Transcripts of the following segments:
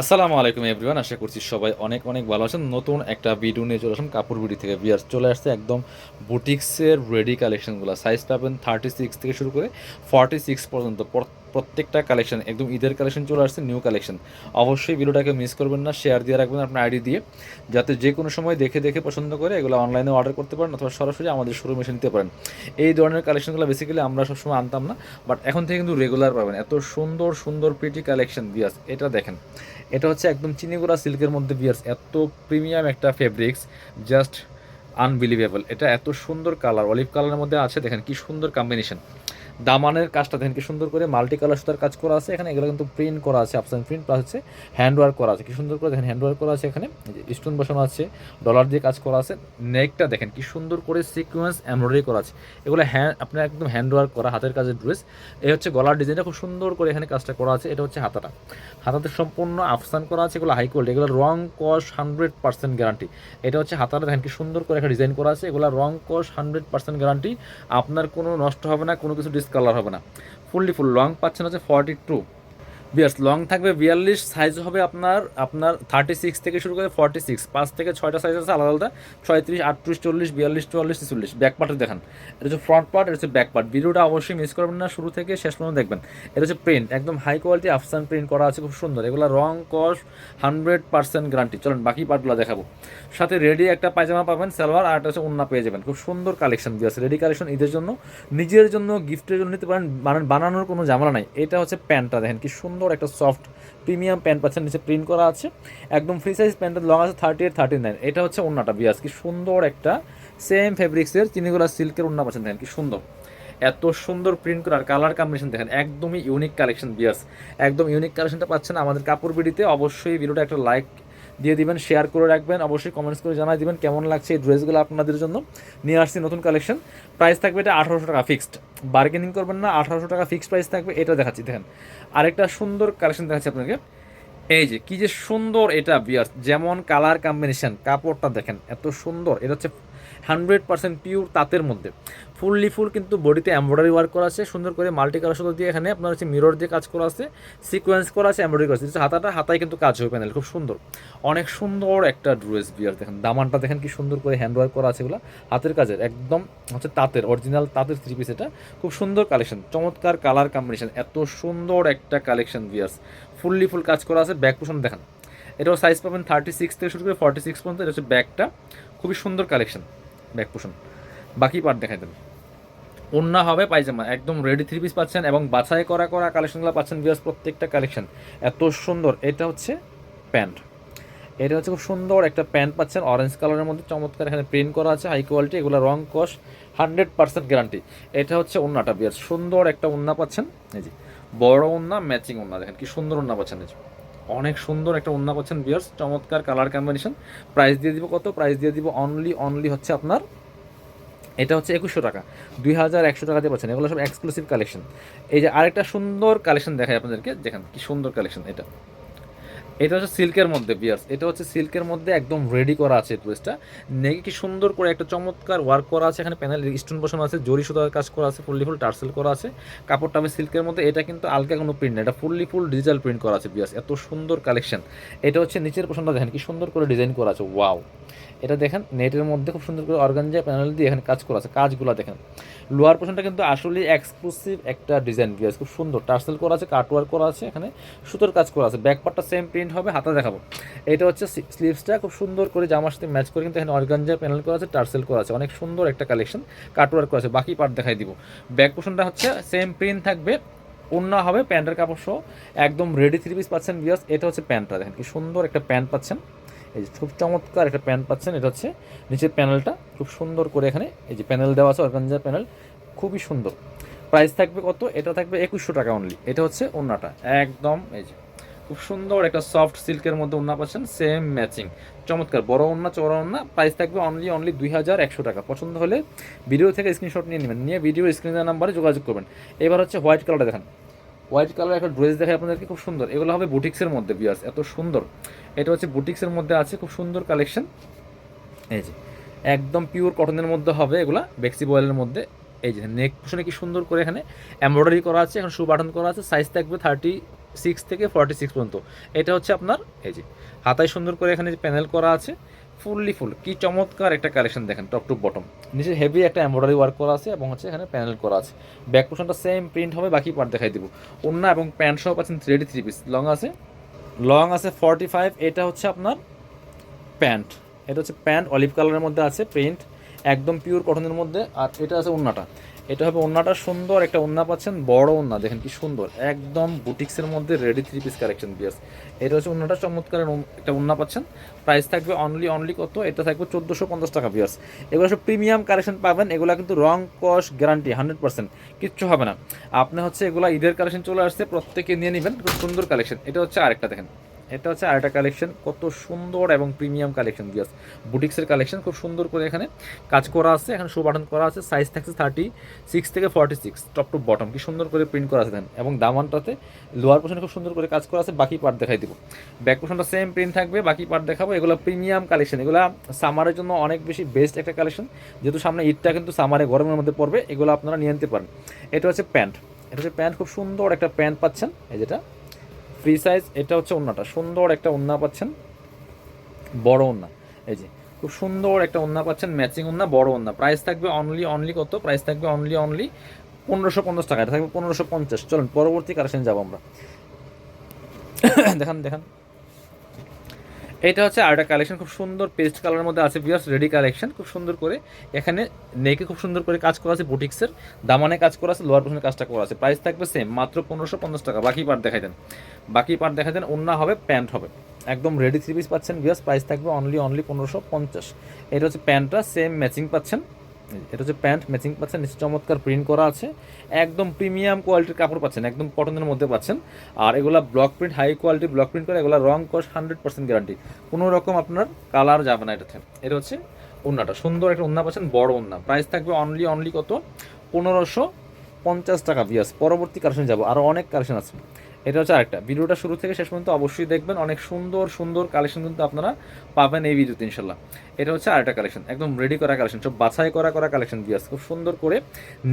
আসসালামু আলাইকুম এভরিওয়ান আশা করছি সবাই অনেক অনেক ভালো আছেন। নতুন একটা ভিডিও নিয়ে চলে আসুন কাপড় বিডি থেকে। বিয়ার চলে আসছে একদম বুটিক্সের রেডি কালেকশনগুলো সাইজ পাবেন থার্টি সিক্স থেকে শুরু করে ফর্টি সিক্স পর্যন্ত। প্র- প্রত্যেকটা কালেকশন একদম ঈদের কালেকশন চলে আসছে নিউ কালেকশন অবশ্যই ভিডিওটাকে মিস করবেন না শেয়ার দিয়ে রাখবেন আপনার আইডি দিয়ে, যাতে যে কোনো সময় দেখে দেখে পছন্দ করে এগুলো অনলাইনে অর্ডার করতে পারেন অথবা সরাসরি আমাদের শোরুমে এসে নিতে পারেন। এই ধরনের কালেকশনগুলো বেসিক্যালি আমরা সবসময় আনতাম না বাট এখন থেকে কিন্তু রেগুলার পাবেন। এত সুন্দর সুন্দর প্রিটি কালেকশন বিয়াস এটা দেখেন। এটা হচ্ছে একদম চিনিগুড়া সিল্কের মধ্যে বিয়ার্স এত প্রিমিয়াম একটা ফেব্রিক্স জাস্ট আনবিলিভেবল এটা এত সুন্দর কালার অলিভ কালারের মধ্যে আছে, দেখেন কি সুন্দর কম্বিনেশন দামানের কাজটা দেখেন কি সুন্দর করে মাল্টি কালার সুতার কাজ করা আছে। এখানে এগুলো কিন্তু প্রিন্ট করা আছে আপসান প্রিন্ট প্লাস হচ্ছে হ্যান্ড ওয়ার্ক করা আছে। কি সুন্দর করে দেখেন হ্যান্ড ওয়ার্ক করা আছে এখানে। স্টোন বসানো আছে ডলার দিয়ে কাজ করা আছে। নেকটা দেখেন কি সুন্দর করে সিকোয়েন্স এমব্রয়ডারি করা আছে। এগুলো হ্যান্ড আপনার একদম হ্যান্ড ওয়ার্ক করা, হাতের কাজের ড্রেস এই হচ্ছে গলার ডিজাইনটা খুব সুন্দর করে এখানে কাজটা করা আছে। এটা হচ্ছে হাতাটা। হাতাতে সম্পূর্ণ আফসান করা আছে, এগুলো হাই কোয়ালিটি এগুলো রং কস হান্ড্রেড পার্সেন্ট গ্যারান্টি এটা হচ্ছে হাতাটা দেখেন কি সুন্দর করে একটা ডিজাইন করা আছে। এগুলো রং কস হান্ড্রেড পার্সেন্ট গ্যারান্টি আপনার কোনো নষ্ট হবে না, কোনো কিছু ডিসকালার হবে না। ফুললি ফুল লং পাচ্ছেন হচ্ছে ফর্টি টু বিয়ার্স লং থাকবে বিয়াল্লিশ সাইজ হবে আপনার আপনার থার্টি সিক্স থেকে শুরু করে ফর্টি সিক্স পাঁচ থেকে ছয়টা সাইজ আছে আলাদা আলাদা, ছয়ত্রিশ, আটত্রিশ, চল্লিশ, বিয়াল্লিশ, চুয়াল্লিশ, ছেচল্লিশ ব্যাক পার্টে দেখান। এটা হচ্ছে ফ্রন্ট পার্ট এটা হচ্ছে ব্যাক পার্ট ভিডিওটা অবশ্যই মিস করবেন না, শুরু থেকে শেষ পর্যন্ত দেখবেন। এটা হচ্ছে প্রিন্ট একদম হাই কোয়ালিটি আফসান প্রিন্ট করা আছে, খুব সুন্দর। এগুলো রং কস হান্ড্রেড পার্সেন্ট গ্যারান্টি চলেন, বাকি পার্টগুলো দেখাবো। সাথে রেডি একটা পায়জামা পাবেন, সালোয়ার, আর একটা হচ্ছে উন্না পেয়ে যাবেন। খুব সুন্দর কালেকশন দিয়ে আছে। রেডি কালেকশন ঈদের জন্য, নিজের জন্য গিফটের জন্য নিতে পারেন। মানে বানানোর কোনো ঝামেলা নাই। এটা হচ্ছে প্যান্টটা, দেখেন কি সুন্দর একটা সফট প্রিমিয়াম প্যান্ট পাচ্ছেন, নিচে প্রিন্ট করা আছে। একদম ফ্রি সাইজ প্যান্টের লং আছে থার্টি এইট থার্টি নাইন এটা হচ্ছে ওনাটা বিয়াস। কি সুন্দর একটা সেম ফেব্রিক্সের চিনিগুলা সিল্কের ওনা পাচ্ছেন, দেখেন কি সুন্দর। এত সুন্দর প্রিন্ট করার কালার কম্বিনেশন দেখেন, একদমই ইউনিক কালেকশন বিয়াস। একদম ইউনিক কালেকশনটা পাচ্ছেন আমাদের কাপড় বিডিতে। অবশ্যই ভিডিওটা একটা লাইক দিয়ে দিবেন শেয়ার করে রাখবেন, অবশ্যই কমেন্টস করে জানাই দিবেন কেমন লাগছে এই ড্রেসগুলো আপনাদের জন্য। নিয়ে আসছি নতুন কালেকশন প্রাইস থাকবে এটা আঠারোশো টাকা ফিক্সড বার্গেনিং করবেন না, আঠারোশো টাকা ফিক্সড প্রাইস থাকবে, এটা দেখাচ্ছি, দেখেন। আরেকটা সুন্দর কালেকশন দেখাচ্ছি আপনাকে। এই যে, কি যে সুন্দর এটা বিয়ার যেমন কালার কম্বিনেশন কাপড়টা দেখেন, এত সুন্দর। এটা হচ্ছে হান্ড্রেড পার্সেন্ট পিওর তাঁতের মধ্যে। ফুললি ফুল কিন্তু বডিতে এমব্রয়ডারি ওয়ার্ক করা আছে, সুন্দর করে মাল্টি কালার সুতো দিয়ে এখানে আপনার হচ্ছে মিরর দিয়ে কাজ করা আছে সিকোয়েন্স করা আছে এমব্রয়ডারি করা আছে। হাতাটা, হাতায় কিন্তু কাজ হবে প্যানেল খুব সুন্দর। অনেক সুন্দর একটা ড্রেস বিয়ার দেখেন, দামানটা দেখেন কি সুন্দর করে হ্যান্ড ওয়ার্ক করা আছে এগুলো। হাতের কাজের, একদম হচ্ছে তাঁতের অরিজিনাল তাঁতের থ্রি পিস এটা। খুব সুন্দর কালেকশন চমৎকার কালার কম্বিনেশন এত সুন্দর একটা কালেকশন বিয়ার্স ফুললি ফুল কাজ করা আছে ব্যাক পোষণ দেখেন। এটাও সাইজ পাবেন থার্টি সিক্স থেকে শুরু করে ফর্টি সিক্স পর্যন্ত, এটা হচ্ছে ব্যাগটা খুবই সুন্দর কালেকশন ব্যাক পোষণ বাকি পার্ট দেখাই দেন। ওন্না হবে পায়জামা, একদম রেডি থ্রি পিস পাচ্ছেন এবং বাছাই করা করা কালেকশনগুলো পাচ্ছেন বিয়ার্স প্রত্যেকটা কালেকশন এত সুন্দর, এটা হচ্ছে প্যান্ট। এটা হচ্ছে খুব সুন্দর একটা প্যান্ট পাচ্ছেন অরেঞ্জ কালারের মধ্যে চমৎকার এখানে প্রিন্ট করা আছে হাই কোয়ালিটি এগুলো রং কস হান্ড্রেড পার্সেন্ট গ্যারান্টি এটা হচ্ছে ওন্নাটা বিয়ার সুন্দর একটা ওন্না পাচ্ছেন, এই যে, বড় ওন্না ম্যাচিং ওন্না দেখেন কি সুন্দর ওন্না পাচ্ছেন, এই যে। অনেক সুন্দর একটা ওন্না পাচ্ছেন বিয়ার্স চমৎকার কালার কম্বিনেশন প্রাইস দিয়ে দিব কত? প্রাইস দিয়ে দিব অনলি অনলি হচ্ছে আপনার এটা হচ্ছে একুশশো টাকা। দুই হাজার একশো টাকা দিয়ে পাচ্ছেন। এগুলো সব এক্সক্লুসিভ কালেকশন এই যে আরেকটা সুন্দর কালেকশন দেখায় আপনাদেরকে। দেখেন কি সুন্দর কালেকশন এটা। এটা হচ্ছে সিল্কের মধ্যে, বিয়ার্স। এটা হচ্ছে সিল্কের মধ্যে একদম রেডি করা আছে ড্রেসটা নেগে কি সুন্দর করে একটা চমৎকার ওয়ার্ক করা আছে, এখানে প্যানেল স্টোন বসানো আছে, জরি সুতার কাজ করা আছে, ফুললি ফুল টার্সেল করা আছে। কাপড়টা আমি সিল্কের মধ্যে, এটা কিন্তু আলগা কোনো প্রিন্ট না, এটা ফুললি ফুল ডিজিটাল প্রিন্ট করা আছে, বিয়ার্স। এত সুন্দর কালেকশন এটা হচ্ছে নিচের পোশনটা দেখেন, কি সুন্দর করে ডিজাইন করা আছে ওয়াও এটা দেখেন নেটের মধ্যে খুব সুন্দর করে অর্গানজা প্যানেল দিয়ে এখানে কাজ করা আছে, কাজগুলো দেখেন। লোয়ার পোর্শনটা কিন্তু আসলে এক্সক্লুসিভ একটা ডিজাইন বিয়ার্স, খুব সুন্দর। টার্সেল করা আছে কাটওয়ার্ক করা আছে, এখানে সুতোর কাজ করা আছে। ব্যাক পার্টটা সেম প্রিন্ট হবে, হাতা দেখাবো। এটা হচ্ছে স্লিভসটা খুব সুন্দর করে জামার সাথে ম্যাচ করে কিন্তু এখানে অর্গানজা প্যানেল করা আছে টার্সেল করা আছে। অনেক সুন্দর একটা কালেকশন কাটওয়ার্ক করা আছে। বাকি পার্ট দেখাই দিব। ব্যাক পোর্শনটা হচ্ছে সেম প্রিন্ট থাকবে অন্য হবে, প্যান্টের কাপড় সহ। একদম রেডি থ্রি পিস পাচ্ছেন বিয়ার্স এটা হচ্ছে প্যান্টটা। দেখেন কি সুন্দর একটা প্যান্ট পাচ্ছেন। এই যে খুব চমৎকার একটা প্যান্ট পাচ্ছেন, এটা হচ্ছে নিচের প্যানেলটা খুব সুন্দর করে এখানে এই যে প্যানেল দেওয়া আছে, অর্গানজা প্যানেল খুবই সুন্দর। প্রাইস থাকবে কত? এটা থাকবে একুশশো টাকা অনলি এটা হচ্ছে ওন্নাটা একদম, এই যে খুব সুন্দর একটা সফট সিল্কের মধ্যে ওন্না পাচ্ছেন সেম ম্যাচিং চমৎকার, বড় ওন্না চড়া ওন্না প্রাইস থাকবে অনলি অনলি দুই হাজার একশো টাকা। পছন্দ হলে ভিডিও থেকে স্ক্রিনশট নিয়ে নেবেন। নিয়ে ভিডিও স্ক্রিনের নাম্বারে যোগাযোগ করবেন। এবার হচ্ছে হোয়াইট কালারটা দেখান। হোয়াইট কালার একটা ড্রেস দেখে আপনাদেরকে, খুব সুন্দর। এগুলো হবে বুটিক্সের মধ্যে বিয়ার্স এত সুন্দর। এটা হচ্ছে বুটিক্সের মধ্যে আছে, খুব সুন্দর কালেকশন এই যে, একদম পিওর কটনের মধ্যে হবে এগুলা, বেক্সি বয়েলের মধ্যে। এই যে নেক পোশনে কি সুন্দর করে এখানে এমব্রয়ডারি করা আছে, এখন শু বাটন করা আছে সাইজ থাকবে থার্টি সিক্স থেকে ফর্টি সিক্স পর্যন্ত। এটা হচ্ছে আপনার, এই যে, হাতায় সুন্দর করে এখানে যে প্যানেল করা আছে ফুললি ফুল কি চমৎকার একটা কালেকশন দেখেন টপ টু বটম নিচে হেভি একটা এমব্রয়ডারি ওয়ার্ক করা আছে এবং হচ্ছে এখানে প্যানেল করা আছে। ব্যাক পোর্শনটা সেম প্রিন্ট হবে, বাকি পার্ট দেখাই দিব। অন্য এবং প্যান্ট সহ পাচ্ছেন থ্রি থ্রি পিস লং আছে? লং আছে ফর্টি ফাইভ এটা হচ্ছে আপনার প্যান্ট এটা হচ্ছে প্যান্ট অলিভ কালারের মধ্যে আছে প্রিন্ট একদম পিওর কটনের মধ্যে, আর এটা আছে ওন্নাটা এটা হবে ওন্নাটা সুন্দর, একটা ওন্না পাচ্ছেন, বড় ওন্না, দেখেন কি সুন্দর, একদম বুটিক্সের মধ্যে রেডি থ্রি পিস কালেকশন বিয়াস। এটা হচ্ছে ওন্নাটা চমৎকার একটা ওন্না পাচ্ছেন। প্রাইস থাকবে অনলি অনলি কত? এটা থাকবে চোদ্দোশো পঞ্চাশ টাকা, বিয়াস। এগুলো সব প্রিমিয়াম কালেকশন পাবেন, এগুলো কিন্তু রং, কস গ্যারান্টি হান্ড্রেড পার্সেন্ট কিচ্ছু হবে না। আপনি হচ্ছে এগুলো ঈদের কালেকশন চলে আসছে, প্রত্যেকে নিয়ে নেবেন, খুব সুন্দর কালেকশন এটা হচ্ছে আরেকটা, দেখেন। এটা হচ্ছে আরেকটা কালেকশন কত সুন্দর এবং প্রিমিয়াম কালেকশন বিয়াস বুটিক্সের কালেকশন খুব সুন্দর করে এখানে কাজ করা আছে। এখানে শো বাটন করা আছে। সাইজ থাকছে থার্টি সিক্স থেকে forty six top to bottom কি সুন্দর করে প্রিন্ট করা আছে দেন এবং দামানটাতে লোয়ার পোর্শনে খুব সুন্দর করে কাজ করা আছে। বাকি পার্ট দেখাই দিব। ব্যাক পোর্শনটা সেম প্রিন্ট থাকবে। বাকি পার্ট দেখাবো। এগুলো প্রিমিয়াম কালেকশন এগুলো সামারের জন্য অনেক বেশি বেস্ট একটা কালেকশন যেহেতু সামনে ঈদটা কিন্তু সামারে গরমের মধ্যে পড়বে। এগুলো আপনারা নিয়ে নিতে পারেন। এটা হচ্ছে প্যান্ট। এটা হচ্ছে প্যান্ট। খুব সুন্দর একটা প্যান্ট পাচ্ছেন। এই যেটা। ফ্রি সাইজ, এটা হচ্ছে ওন্নাটা। সুন্দর একটা ওন্না পাচ্ছেন। বড় ওন্না। এই যে, খুব সুন্দর একটা ওন্না পাচ্ছেন, ম্যাচিং ওন্না, বড় ওন্না। প্রাইস থাকবে অনলি অনলি কত? প্রাইস থাকবে অনলি অনলি পনেরোশো পঞ্চাশ টাকা। এটা থাকবে পনেরোশো পঞ্চাশ। চলুন, পরবর্তী কারেশন যাব আমরা। দেখান দেখান। এটা হচ্ছে আরেকটা কালেকশন খুব সুন্দর পেস্ট কালারের মধ্যে আছে বিয়ার্স রেডি কালেকশন খুব সুন্দর করে। এখানে নেকে খুব সুন্দর করে কাজ করা আছে বুটিক্সের দামানে কাজ করা আছে লোয়ার পোর্শনে কাজটা করা আছে। প্রাইস থাকবে সেম মাত্র পনেরোশো পঞ্চাশ টাকা। বাকি পার্ট দেখাই দেন। বাকি পার্ট দেখাই দেন অন্য হবে প্যান্ট হবে। একদম রেডি থ্রি পিস পাচ্ছেন বিয়ার্স প্রাইস থাকবে অনলি অনলি পনেরোশো পঞ্চাশ। এটা হচ্ছে প্যান্টটা সেম ম্যাচিং পাচ্ছেন। এটা হচ্ছে প্যান্ট ম্যাচিং পাচ্ছেন, নিচে চমৎকার প্রিন্ট করা আছে। একদম প্রিমিয়াম কোয়ালিটির কাপড় পাচ্ছেন, একদম কটনের মধ্যে পাচ্ছেন। আর এগুলা block print high quality block print করে এগুলা রং কস হান্ড্রেড পার্সেন্ট গ্যারান্টি কোনো রকম আপনার কালার যাবে না এটাতে। এটা হচ্ছে ওন্নাটা সুন্দর একটা ওন্না পাচ্ছেন, বড় ওন্না প্রাইস থাকবে অনলি অনলি কত? পনেরোশো পঞ্চাশ টাকা বিয়াস পরবর্তী কালেকশন যাব। আরও অনেক কালেকশন আছে। এটা হচ্ছে আরেকটা। ভিডিওটা শুরু থেকে শেষ পর্যন্ত অবশ্যই দেখবেন। অনেক সুন্দর সুন্দর কালেকশন কিন্তু আপনারা পাবেন এই ভিডিওতে ইনশাল্লাহ এটা হচ্ছে আরেকটা কালেকশন একদম রেডি করা কালেকশন সব বাছাই করা করা কালেকশন দিয়ে বিয়াস খুব সুন্দর করে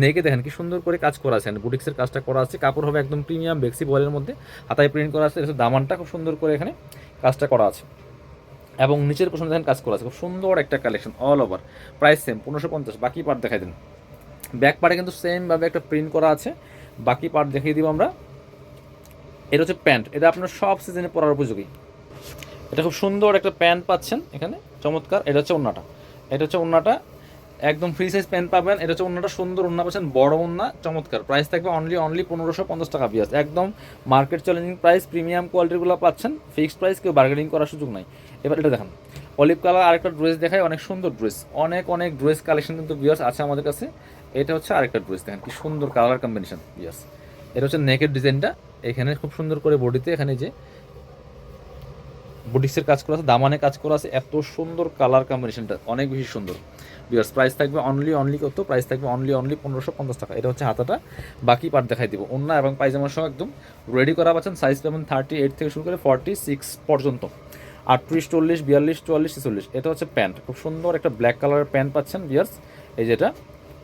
নেকে দেখেন, কি সুন্দর করে কাজ করা আছে। বুটিক্সের কাজটা করা আছে, কাপড় হবে একদম প্রিমিয়াম বেক্সি বয়েলের মধ্যে, হাতায় প্রিন্ট করা আছে দামানটা খুব সুন্দর করে এখানে কাজটা করা আছে। এবং নিচের পোষণ দেখেন কাজ করা আছে, খুব সুন্দর একটা collection all over price same পনেরোশো পঞ্চাশ। বাকি পার্ট দেখাই দেন। ব্যাক পার্টে কিন্তু সেমভাবে একটা প্রিন্ট করা আছে। বাকি পার্ট দেখিয়ে দিব আমরা। এটা হচ্ছে প্যান্ট। এটা আপনার সব সিজনে পরার উপযোগী। এটা খুব সুন্দর একটা প্যান্ট পাচ্ছেন এখানে, চমৎকার। এটা হচ্ছে ওন্নাটা। এটা হচ্ছে ওন্নাটা। একদম ফ্রি সাইজ প্যান্ট পাবেন। এটা হচ্ছে ওন্নাটা, সুন্দর ওন্না পাচ্ছেন, বড় ওন্না, চমৎকার। প্রাইস থাকবে অনলি অনলি পনেরোশো পঞ্চাশ টাকা বিয়াস একদম মার্কেট চ্যালেঞ্জিং প্রাইস প্রিমিয়াম কোয়ালিটিগুলো পাচ্ছেন। ফিক্সড প্রাইস কেউ বার্গেনিং করার সুযোগ নাই। এবার এটা দেখান। অলিভ কালার আরেকটা ড্রেস দেখায়, অনেক সুন্দর ড্রেস অনেক অনেক ড্রেস কালেকশন কিন্তু বিয়াস আছে আমাদের কাছে। এটা হচ্ছে আরেকটা ড্রেস দেখেন কি সুন্দর কালার কম্বিনেশন বিয়াস এটা হচ্ছে নেকের ডিজাইনটা এখানে খুব সুন্দর করে বডিতে এখানে যে বুটিক্সের কাজ করা আছে, দামানে কাজ করা আছে, এত সুন্দর কালার কম্বিনেশনটা অনেক বেশি সুন্দর। বিয়ার্স প্রাইস থাকবে অনলি অনলি কত? প্রাইস থাকবে অনলি অনলি পনেরোশো পঞ্চাশ টাকা। এটা হচ্ছে হাতাটা। বাকি পার্ট দেখাই দিব। অন্য এবং পায়জামা সহ একদম রেডি করা পাচ্ছেন। সাইজ পাবেন থার্টি এইট থেকে শুরু করে ফর্টি সিক্স পর্যন্ত। আটত্রিশ, চল্লিশ, বিয়াল্লিশ, চুয়াল্লিশ, ছেচল্লিশ। এটা হচ্ছে প্যান্ট খুব সুন্দর একটা ব্ল্যাক কালারের প্যান্ট পাচ্ছেন বিয়ার্স এই যেটা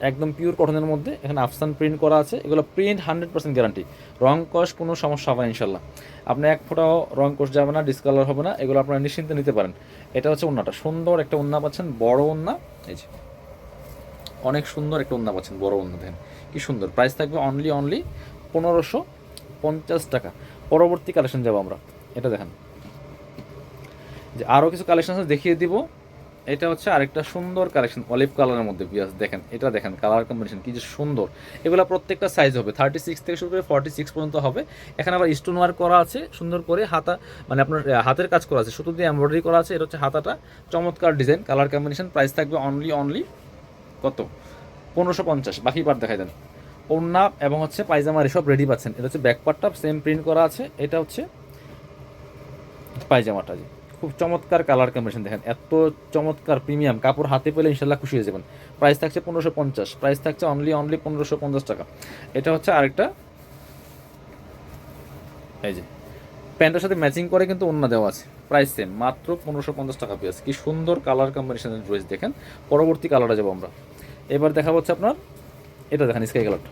একদম পিওর কটনের মধ্যে। এখানে আফসান প্রিন্ট করা আছে। এগুলো প্রিন্ট হান্ড্রেড পার্সেন্ট গ্যারান্টি রং কষ কোনো সমস্যা হবে না ইনশাল্লাহ আপনি এক ফোটাও রং কষ যাবে না ডিসকালার হবে না। এগুলো আপনারা নিশ্চিন্তে নিতে পারেন। এটা হচ্ছে ওন্নাটা। সুন্দর একটা ওন্না পাচ্ছেন, বড় ওন্না। এই যে, অনেক সুন্দর একটা ওন্না পাচ্ছেন, বড় ওন্না, দেখেন। কি সুন্দর। প্রাইস থাকবে অনলি অনলি পনেরোশো পঞ্চাশ টাকা। পরবর্তী কালেকশন যাব আমরা। এটা দেখেন। যে আরও কিছু কালেকশন আছে, দেখিয়ে দিব। এটা হচ্ছে আরেকটা সুন্দর কালেকশন অলিভ কালারের মধ্যে বিয়াস দেখেন, এটা দেখেন কালার কম্বিনেশন কী যে সুন্দর। এগুলো প্রত্যেকটা সাইজ হবে থার্টি সিক্স থেকে শুরু করে ফর্টি সিক্স পর্যন্ত হবে। এখানে আবার স্টোন ওয়ার্ক করা আছে, সুন্দর করে হাতা মানে আপনার হাতের কাজ করা আছে, সুতো দিয়ে এমব্রয়ডারি করা আছে, এটা হচ্ছে হাতাটা, চমৎকার ডিজাইন কালার কম্বিনেশন প্রাইস থাকবে অনলি অনলি কত? পনেরোশো পঞ্চাশ, বাকি পার্ট দেখাই দেন। ওড়না এবং হচ্ছে পায়জামার এসব রেডি পাচ্ছেন। এটা হচ্ছে ব্যাক পার্টটা সেম প্রিন্ট করা আছে, এটা হচ্ছে পায়জামাটা জি খুব চমৎকার কালার কম্বিনেশন দেখেন। এত চমৎকার প্রিমিয়াম কাপড় হাতে পেলে ইনশাল্লাহ খুশি হয়ে যাবেন। প্রাইস থাকছে পনেরোশো পঞ্চাশ প্রাইস থাকছে অনলি অনলি পনেরোশো পঞ্চাশ টাকা। এটা হচ্ছে আরেকটা। এই যে, প্যান্টের সাথে ম্যাচিং করে কিন্তু অন্য দেওয়া আছে। প্রাইস সেম মাত্র পনেরোশো পঞ্চাশ টাকা পিস কি সুন্দর কালার কম্বিনেশনের ড্রেস দেখেন। পরবর্তী কালারটা যাব আমরা। এবার দেখা হচ্ছে আপনার, এটা দেখেন স্কাই কালারটা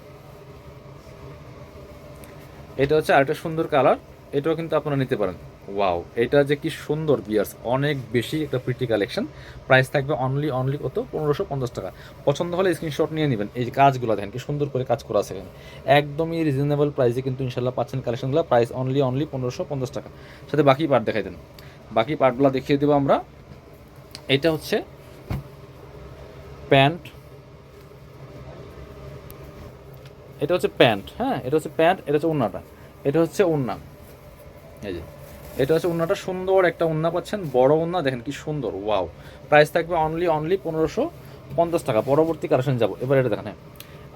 এটা হচ্ছে আরেকটা সুন্দর কালার এটাও কিন্তু আপনারা নিতে পারেন। ওয়াও এটা যে কি সুন্দর বিয়ার্স অনেক বেশি একটা প্রিটি কালেকশন প্রাইস থাকবে অনলি অনলি কত? পনেরোশো পঞ্চাশ টাকা। পছন্দ হলে স্ক্রিনশট নিয়ে নেবেন। এই কাজগুলো দেখেন, কি সুন্দর করে কাজ করা আছে একদমই রিজনেবল প্রাইসে কিন্তু ইনশাল্লাহ পাচ্ছেন কালেকশনগুলো প্রাইস অনলি অনলি পনেরোশো পঞ্চাশ টাকা। সাথে বাকি পার্ট দেখাই দেন। বাকি পার্টগুলো দেখিয়ে দেবো আমরা। এটা হচ্ছে প্যান্ট। এটা হচ্ছে প্যান্ট হ্যাঁ? এটা হচ্ছে প্যান্ট, এটা হচ্ছে উন্নাটা এটা হচ্ছে উন্না এই যে। এটা হচ্ছে উন্নাটা সুন্দর, একটা উন্না পাচ্ছেন, বড় উন্না, দেখেন কি সুন্দর, ওয়াও। প্রাইস থাকবে অনলি অনলি পনেরোশো পঞ্চাশ টাকা, পরবর্তী কালেকশন যাব। এবার এটা দেখেন হ্যাঁ।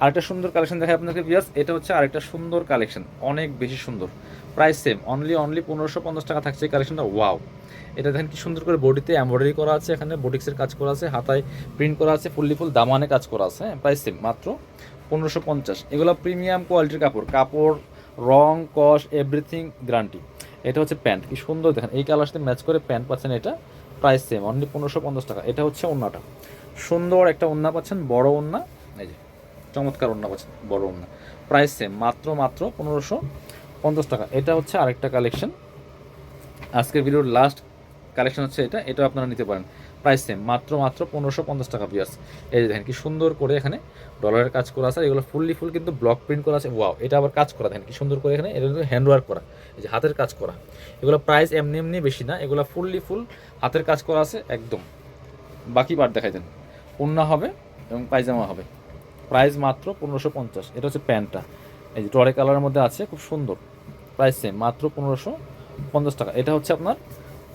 আরেকটা সুন্দর কালেকশন দেখে আপনাকে বিয়াস এটা হচ্ছে আরেকটা সুন্দর কালেকশন অনেক বেশি সুন্দর। প্রাইস সেম অনলি অনলি পনেরোশো পঞ্চাশ টাকা থাকছে এই কালেকশনটা ওয়াও। এটা দেখেন কি সুন্দর করে বডিতে এমব্রয়ডারি করা আছে এখানে বোটিক্সের কাজ করা আছে, হাতায় প্রিন্ট করা আছে ফুললি ফুল দামানে কাজ করা আছে হ্যাঁ প্রাইস সেম মাত্র পনেরোশো পঞ্চাশ। এগুলো প্রিমিয়াম কোয়ালিটির কাপড় কাপড়, রং কস এভরিথিং গ্যারান্টি এটা হচ্ছে প্যান্ট, কি সুন্দর দেখেন। এই কালার সাথে ম্যাচ করে প্যান্ট পাচ্ছেন এটা, প্রাইস সেম অনলি পনেরোশো পঞ্চাশ টাকা। এটা হচ্ছে ওন্নাটা। সুন্দর একটা ওন্না পাচ্ছেন, বড় ওন্না। এই যে, চমৎকার ওন্না পাচ্ছেন, বড় ওন্না। প্রাইস সেম মাত্র মাত্র পনেরোশো পঞ্চাশ টাকা। এটা হচ্ছে আরেকটা কালেকশন আজকের ভিডিওর লাস্ট কালেকশন হচ্ছে এটা, এটাও আপনারা নিতে পারেন। প্রাইস সেম মাত্র মাত্র পনেরোশো পঞ্চাশ টাকা পিয়াস এই যে দেখেন কি সুন্দর করে এখানে ডলারের কাজ করা আছে এগুলো ফুললি ফুল কিন্তু ব্লক প্রিন্ট করা আছে। ওয়াও এটা আবার কাজ করা, দেখেন কি সুন্দর করে এখানে, এটা কিন্তু হ্যান্ড ওয়ার্ক করা, এই যে হাতের কাজ করা। এগুলো প্রাইস এমনি এমনি বেশি না, এগুলো ফুললি ফুল হাতের কাজ করা আছে, একদম। বাকি পার্ট দেখাই দেন। পণ্যা হবে এবং পায়জামা হবে। প্রাইস মাত্র পনেরোশো পঞ্চাশ, এটা হচ্ছে প্যান্টটা। এই যে টরে কালারের মধ্যে আছে, খুব সুন্দর। প্রাইস সেম মাত্র পনেরোশো পঞ্চাশ টাকা। এটা হচ্ছে আপনার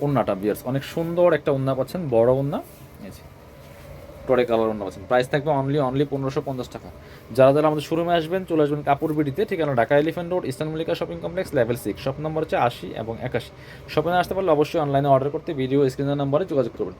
ওন্নাটা বিয়ার্স অনেক সুন্দর একটা ওন্না পাচ্ছেন, বড় ওন্না। যে, টরে কালার ওন্না পাচ্ছেন। প্রাইস থাকবে অনলি অনলি পনেরোশো পঞ্চাশ টাকা। যারা যারা আমাদের শোরুমে আসবেন, চলে আসবেন কাপড় বিডিতে, ঠিকানা Dhaka elephant road eastern Mallika shopping complex level six shop number হচ্ছে আশি এবং একাশি। শপিংয়ে আসতে পারলে অবশ্যই অনলাইনে অর্ডার করতে ভিডিও স্ক্রিনের নাম্বারে যোগাযোগ করবেন।